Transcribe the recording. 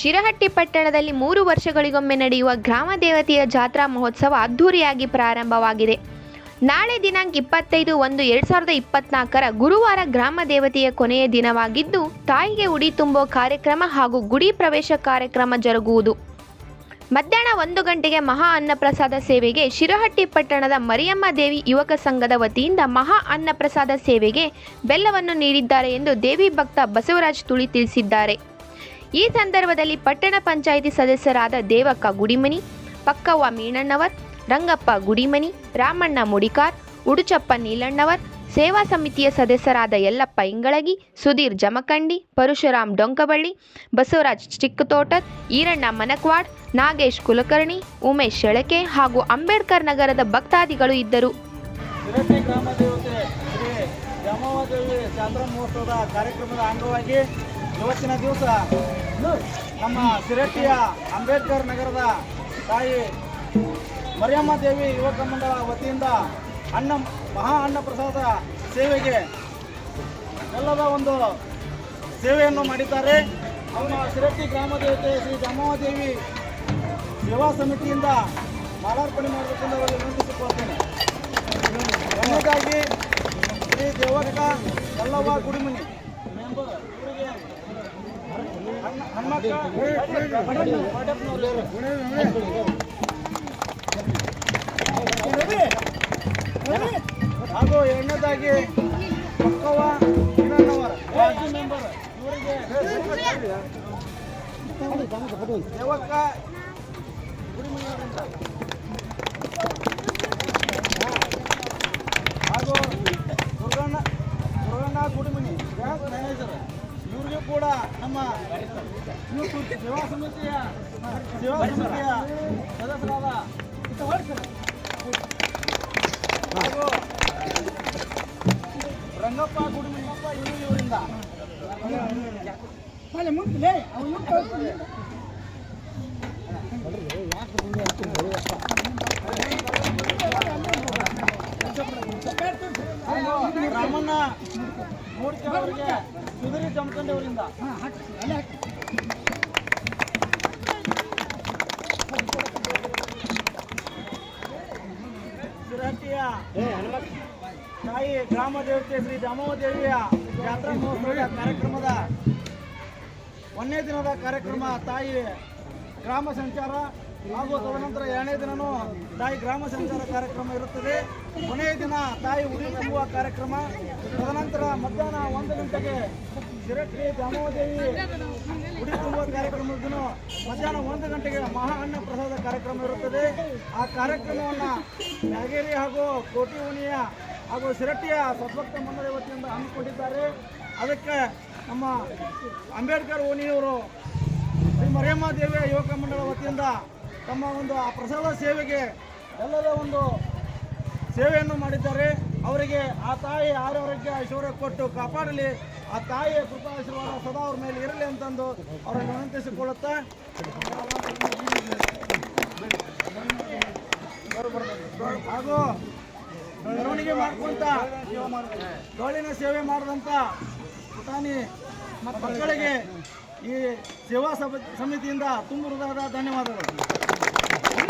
ಶಿರಹಟ್ಟಿ ಪಟ್ಟಣದಲ್ಲಿ ಮೂರು ವರ್ಷಗಳಿಗೊಮ್ಮೆ ನಡೆಯುವ ಗ್ರಾಮ ದೇವತೆಯ ಜಾತ್ರಾ ಮಹೋತ್ಸವ ಅದ್ಧೂರಿಯಾಗಿ ಪ್ರಾರಂಭವಾಗಿದೆ. ನಾಳೆ ದಿನಾಂಕ ಇಪ್ಪತ್ತೈದು ಒಂದು ಎರಡು ಸಾವಿರದ ಇಪ್ಪತ್ನಾಲ್ಕರ ಗುರುವಾರ ಗ್ರಾಮ ದೇವತೆಯ ಕೊನೆಯ ದಿನವಾಗಿದ್ದು, ತಾಯಿಗೆ ಉಡಿ ತುಂಬೋ ಕಾರ್ಯಕ್ರಮ ಹಾಗೂ ಗುಡಿ ಪ್ರವೇಶ ಕಾರ್ಯಕ್ರಮ ಜರುಗುವುದು. ಮಧ್ಯಾಹ್ನ ಒಂದು ಗಂಟೆಗೆ ಮಹಾ ಅನ್ನಪ್ರಸಾದ ಸೇವೆಗೆ ಶಿರಹಟ್ಟಿ ಪಟ್ಟಣದ ಮರಿಯಮ್ಮ ದೇವಿ ಯುವಕ ಸಂಘದ ವತಿಯಿಂದ ಮಹಾ ಅನ್ನಪ್ರಸಾದ ಸೇವೆಗೆ ಬೆಲ್ಲವನ್ನು ನೀಡಿದ್ದಾರೆ ಎಂದು ದೇವಿ ಭಕ್ತ ಬಸವರಾಜ್ ತುಳಿ ತಿಳಿಸಿದ್ದಾರೆ. ಈ ಸಂದರ್ಭದಲ್ಲಿ ಪಟ್ಟಣ ಪಂಚಾಯಿತಿ ಸದಸ್ಯರಾದ ದೇವಕ್ಕ ಗುಡಿಮನಿ, ಪಕ್ಕವ್ವ ಮೀನಣ್ಣವರ್ ರಂಗಪ್ಪ ಗುಡಿಮನಿ, ರಾಮಣ್ಣ ಮುಡಿಕಾರ್, ಉಡುಚಪ್ಪ ನೀಲಣ್ಣವರ್, ಸೇವಾ ಸಮಿತಿಯ ಸದಸ್ಯರಾದ ಯಲ್ಲಪ್ಪ ಇಂಗಳಗಿ, ಸುಧೀರ್ ಜಮಖಂಡಿ, ಪರಶುರಾಮ್ ಡೊಂಕಬಳ್ಳಿ ಬಸವರಾಜ್ ಚಿಕ್ಕತೋಟದ್, ಈರಣ್ಣ ಮನಕ್ವಾಡ್, ನಾಗೇಶ್ ಕುಲಕರ್ಣಿ, ಉಮೇಶ್ ಶೆಳಕೆ ಹಾಗೂ ಅಂಬೇಡ್ಕರ್ ನಗರದ ಭಕ್ತಾದಿಗಳು ಇದ್ದರು. ಕಾರ್ಯಕ್ರಮದ ಅಂಗವಾಗಿ ಇವತ್ತಿನ ದಿವಸ ನಮ್ಮ ಶಿರಟ್ಟಿಯ ಅಂಬೇಡ್ಕರ್ ನಗರದ ತಾಯಿ ಮರಿಯಮ್ಮ ದೇವಿ ಯುವಕ ಮಂಡಳ ವತಿಯಿಂದ ಅನ್ನ ಮಹಾ ಅನ್ನ ಪ್ರಸಾದ ಸೇವೆಗೆ ಎಲ್ಲದ ಒಂದು ಸೇವೆಯನ್ನು ಮಾಡಿದ್ದಾರೆ. ನಮ್ಮ ಶಿರಟ್ಟಿ ಗ್ರಾಮ ದೇವತೆ ಶ್ರೀ ದೇವಿ ಸೇವಾ ಸಮಿತಿಯಿಂದ ಮಾಲಾರ್ಪಣೆ ಮಾಡಬೇಕೆಂದು ಅವರಿಗೆ ವಿನಂತಿಸಿಕೊಳ್ತೇನೆ. ಶ್ರೀ ಶ್ರೀ ದೇವಕ್ಕ ಯಲ್ಲವ್ವ ಗುಡಿಮನಿ. ಹಾಗೂ ಎರಡನೇದಾಗಿ ಪಕ್ಕವ್ವ ಹಿರಣ್ಣವರ ಮಾಜಿ ಮೆಂಬರ್ ಇವರಿಗೆ ದೇವಕ್ಕ ಗುಡಿಮನಿಯವರಿಂದ ಇವ್ರಿಗೂ ಕೂಡ ನಮ್ಮ ಸೇವಾ ಸಮಿತಿಯ ಸೇವಾ ಸಮಿತಿಯ ಸದಸ್ಯರಾದ ಹಾಗೂ ರಂಗಪ್ಪ ಗುಡಿಮನಿಯಪ್ಪ ಇವರು ಇವರಿಂದ. ಹಾಗೂ ರಾಮಣ್ಣ ಮೂಡಿಕೆ ಅವರಿಗೆ ಸುಧೀರಿ ಜಮಖಂಡಿ ಅವರಿಂದ ತಾಯಿ ಗ್ರಾಮ ದೇವತೆ ಶ್ರೀ ದಾಮೋದೇವಿಯ ಜಾತ್ರಾ ಮಹೋತ್ಸವದ ಕಾರ್ಯಕ್ರಮದ ಒಂದನೇ ದಿನದ ಕಾರ್ಯಕ್ರಮ ತಾಯಿ ಗ್ರಾಮ ಸಂಚಾರ ಹಾಗೂ ತದನಂತರ ಎರಡನೇ ದಿನವೂ ತಾಯಿ ಗ್ರಾಮ ಸಂಚಾರ ಕಾರ್ಯಕ್ರಮ ಇರುತ್ತದೆ. ಕೊನೆಯ ದಿನ ತಾಯಿ ಉಡಿ ತುಂಬುವ ಕಾರ್ಯಕ್ರಮ. ತದನಂತರ ಮಧ್ಯಾಹ್ನ ಒಂದು ಗಂಟೆಗೆ ಶಿರಟ್ಟಿ ದಾಮೋದೇವಿ ಉಡಿ ತುಂಬುವ ಕಾರ್ಯಕ್ರಮದ ಮಧ್ಯಾಹ್ನ ಒಂದು ಗಂಟೆಗೆ ಮಹಾ ಅನ್ನ ಪ್ರಸಾದ ಕಾರ್ಯಕ್ರಮ ಇರುತ್ತದೆ. ಆ ಕಾರ್ಯಕ್ರಮವನ್ನು ಯಾಗೇರಿ ಹಾಗೂ ಕೋಟಿ ಉಣಿಯ ಹಾಗೂ ಶಿರಟ್ಟಿಯ ಸದ್ಭಕ್ತ ಮಂಡಳಿ ವತಿಯಿಂದ ಹಮ್ಮಿಕೊಂಡಿದ್ದಾರೆ. ಅದಕ್ಕೆ ನಮ್ಮ ಅಂಬೇಡ್ಕರ್ ಓಣಿಯವರು ಶ್ರೀ ಮರಿಯಮ್ಮ ದೇವಿಯ ಯುವಕ ಮಂಡಳ ವತಿಯಿಂದ ತಮ್ಮ ಒಂದು ಆ ಪ್ರಸಾದ ಸೇವೆಗೆ ಎಲ್ಲರ ಒಂದು ಸೇವೆಯನ್ನು ಮಾಡಿದ್ದಾರೆ. ಅವರಿಗೆ ಆ ತಾಯಿ ಆರೋಗ್ಯ ಐಶ್ವರ್ಯ ಕೊಟ್ಟು ಕಾಪಾಡಲಿ. ಆ ತಾಯಿಯ ಕೃಪಾಶೀರ್ವಾದ ಸದಾ ಅವ್ರ ಮೇಲೆ ಇರಲಿ ಅಂತಂದು ಅವರನ್ನು ವಿನಂತಿಸಿಕೊಳ್ಳುತ್ತಾ. ಹಾಗೂ ಮೆರವಣಿಗೆ ಮಾಡ್ಕೊಂತ ಗೋಳಿನ ಸೇವೆ ಮಾಡಿದಂಥ ಪುಟಾಣಿ ಮಕ್ಕಳಿಗೆ ಈ ಸೇವಾ ಸಮಿತಿಯಿಂದ ತುಂಬ ಹೃದಯದ ಧನ್ಯವಾದಗಳು.